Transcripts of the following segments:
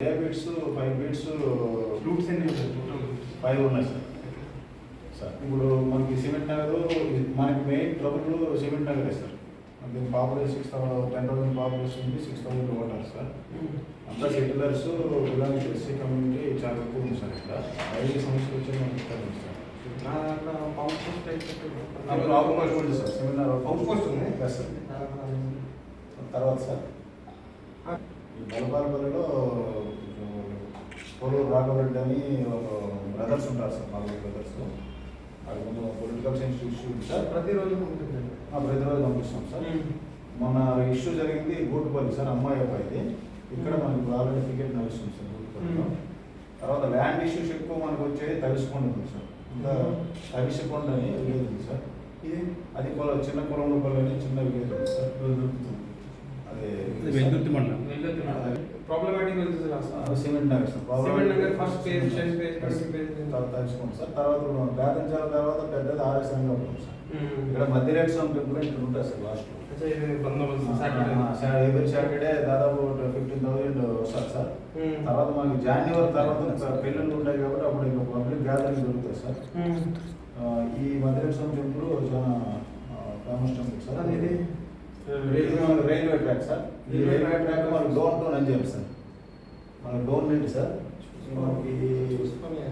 ఏ beats five beats routes ఎన్ని total five ఉన్నాయి sir sir ఇప్పుడు మనకి సిమెంట్ నగర్ మనకి మెయిన్ ట్రబుల్ సిమెంట్ నగరే సార్ దీని population six thousand ten thousand population ఉంది సిక్స్ థౌసండ్ ఓటర్ సార్ అంతా సెటిలర్స్ ఇలాంటి ఎస్సీ కమ్యూనిటీ చాలా ఎక్కువ ఉంది సార్ ఇక్కడ. ఐదు సమస్యలు వచ్చి ఉంది sir sir seminar outpost ఉంది? సార్ తర్వాత సార్ బలపాలపల్లిలో పోలూరు రాఘవరెడ్డి అని ఒక బ్రదర్స్ ఉంటారు సార్ నలుగురు బ్రదర్స్. అది కొంచెం పొలిటికల్ సైన్స్ ఇష్యూ ఉంది సార్. ప్రతిరోజు ప్రతిరోజు పంపిస్తాం సార్. మొన్న ఇష్యూ జరిగింది గూటుపల్లి సార్ అమ్మాయి అబ్బాయిది. ఇక్కడ మనకి ఆల్రెడీ టికెట్ నడుస్తుంది సార్ గూటుపల్లిలో. తర్వాత ల్యాండ్ ఇష్యూస్ ఎక్కువ మనకు వచ్చేది తవిసికొండ ఉంది సార్ ఇంకా తవిసికొండ అని విలేజ్ ఉంది సార్. ఇది అది పొలం చిన్న పొలంపల్లి అని చిన్న village. Cement Nagar sir. Cement Nagar first page page తర్వాత తలుచుకోండి సార్. తర్వాత బేతంచాల తర్వాత పెద్దది ఆర్ఎస్ఎంగా ఉంటుంది సార్. ఇక్కడ మధ్యరేట్ స్వామి టెంపుల్ ఇక్కడ ఉంటుంది సార్ లాస్ట్ ఎవరి సాటర్డే. దాదాపు ఫిఫ్టీన్ థౌసండ్ వస్తారు సార్. తర్వాత మనకి జనవరి తర్వాత పెళ్ళిళ్ళు ఉంటాయి కాబట్టి అప్పుడు ఇంకా పబ్లిక్ గ్యాదరింగ్ దొరుకుతాయి సార్. ఈ మధ్యరేట్ స్వామి టెంపుల్ చాలా famous temple sir? Railway railway track sir. ఈ రైల్వే ట్రాక్ మనకి డోన్ టోన్ అని చెప్పి సార్. మనకి డోన్ నుండి సార్. మనకి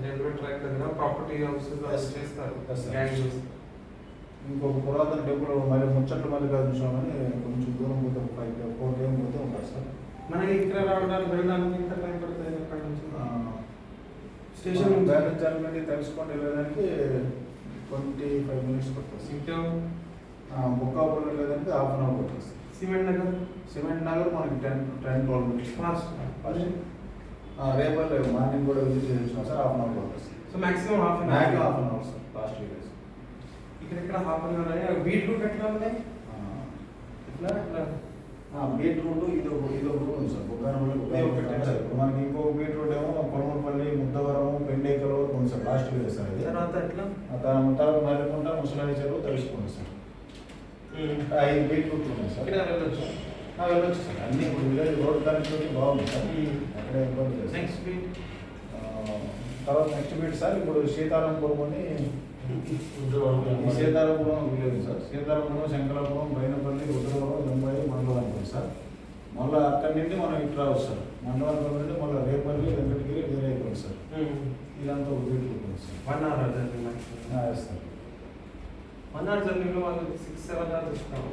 రైల్వే ట్రాక్ దగ్గర ప్రాపర్టీ హౌస్. చేస్తారు. ఇంకొక పురాతన టెంపుల్ మళ్ళీ ముచ్చట్లు మల్లికార్జున స్వామి అని కొంచెం దూరం పోతే ఒక ఫైవ్ ఫోర్ కిలోమీటర్ పోతే ఉంటుంది సార్. మనకి ఇక్కడ రావడానికి వెళ్ళడానికి ఎంత టైం పడుతుంది అక్కడ నుంచి. స్టేషన్ బ్యాటరీ నుండి తెలుసుకొని వెళ్ళడానికి ట్వంటీ ఫైవ్ మినిట్స్ పడుతుంది ఇంకా బుక్కాపురం వెళ్ళడానికి హాఫ్ అన్ అవర్ పడుతుంది సిమెంట్ నగర్? సిమెంట్ నగర్ మనకి ten ten twelve minutes fast. రేపు రేపు మార్నింగ్ కూడా విజిట్ చేసిన సార్ హాఫ్ అన్ అవర్ పడుతుంది so maximum half an maximum half hour an hour sir last videos ఇక్కడ ఇక్కడ హాఫ్ అన్ అవర్ బీట్రూట్ ఎట్లా ఉన్నాయి ఇట్లా ఇట్లా బీట్రూట్ ఇది ఒక ఇది ఒక ఉంది సార్. సార్. మనకి ఇంకో బీట్రూట్ ఏమో కొలమపల్లి ముద్దవరం పెండేకల ఉంది సార్ లాస్ట్ వీడియో సార్ ఇది. తర్వాత ఎట్లా? తర్వాత మల్లెకుంట ముసలాడి చెరువు తెలుసుకోండి సార్. ఐదు బీట్రూట్లు ఉన్నాయి సార్. ఇక్కడ వెళ్ళొచ్చు ఆ, వెళ్ళొచ్చు సార్ అన్ని ఇప్పుడు విలేజ్ రోడ్ కనెక్టివిటీ బాగుంది. సార్ మ్మ్. అక్కడే ఇబ్బంది లేదు. సార్. నెక్స్ట్ బీట్ తర్వాత నెక్స్ట్ బీట్ సార్ ఇప్పుడు సీతారాంపురం అని సీతారాపురం విలేజ్ సార్. సీతారాపురం శంకరాపురం బైనపల్లి రుద్రవరం ముంబై మండలం అనుకోండి సార్. మళ్ళీ అక్కడి నుండి మనం ఇటు రావచ్చు సార్ మండలం నుండి మళ్ళీ రేపల్లి వెంకటగిరి వేరే అయిపోయింది సార్ ఇదంతా ఒక beat sir one hour sir one hour జర్నీలో వాళ్ళు సిక్స్ సెవెన్ అవర్స్ ఇస్తాము